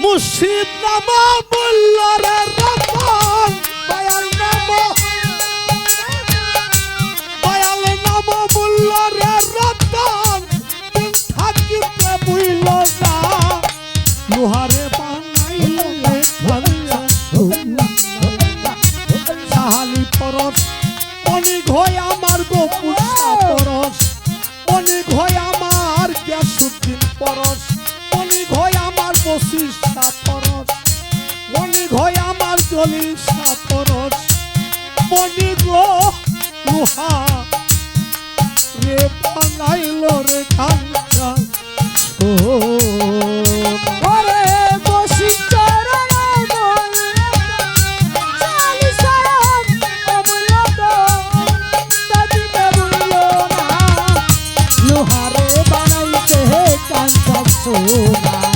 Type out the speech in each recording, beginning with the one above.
মুর্শিদ নামা বলল রে রামা চিকিৎসা করস মনিক হয় আমার জলিসা করস মনিক লোহা, রে বানাইল রে কাঞ্চা ওরে বসি চরণ লোহারে বানাইতে কাঞ্চা সোনা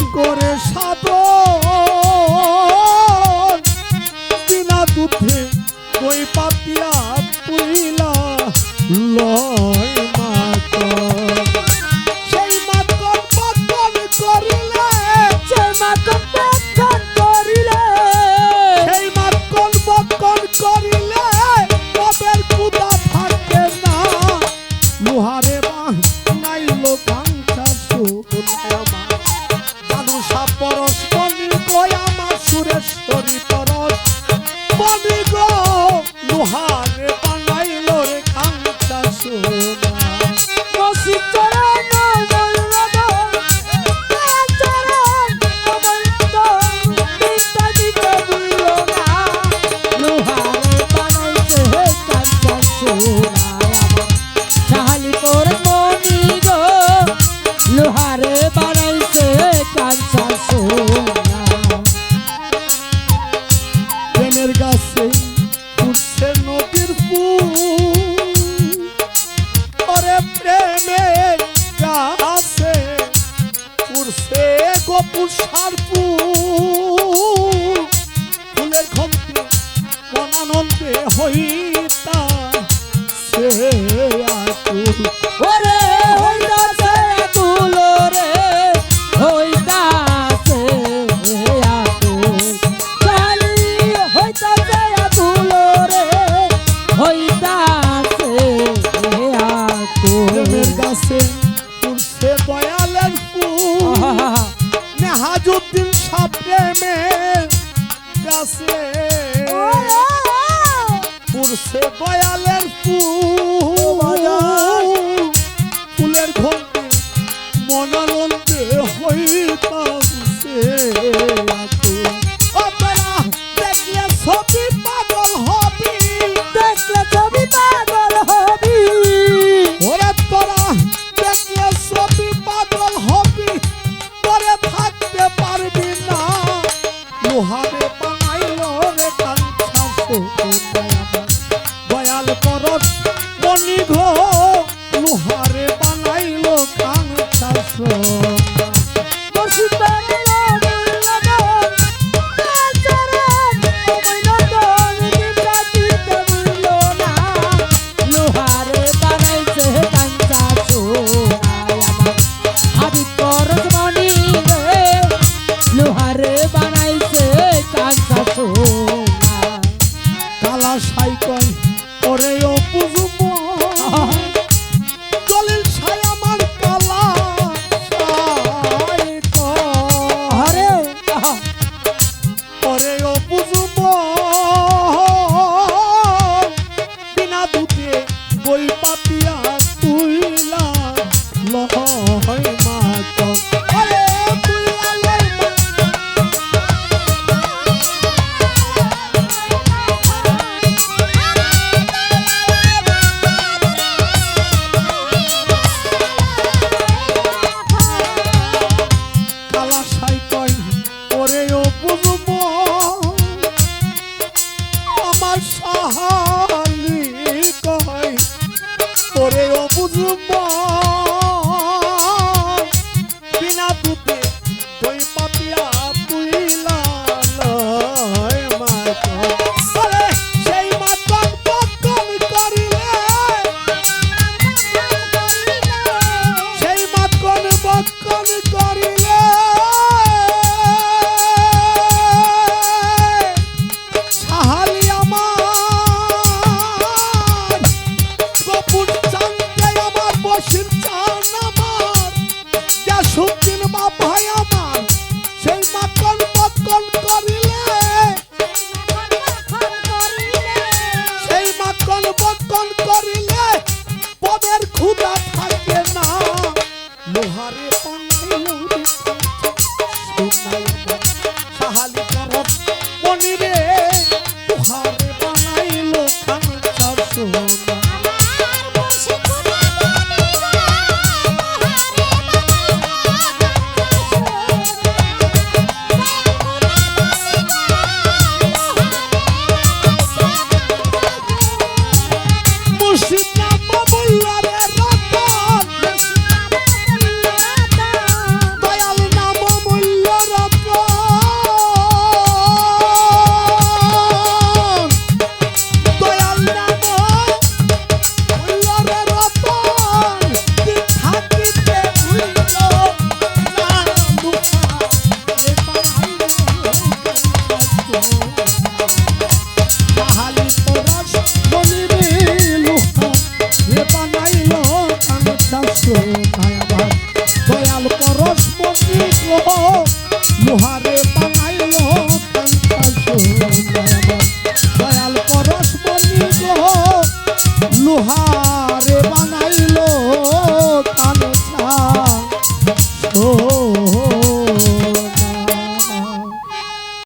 Cinco. উৎসর্গ দয়াল মনি ঘ লোহারে Oh.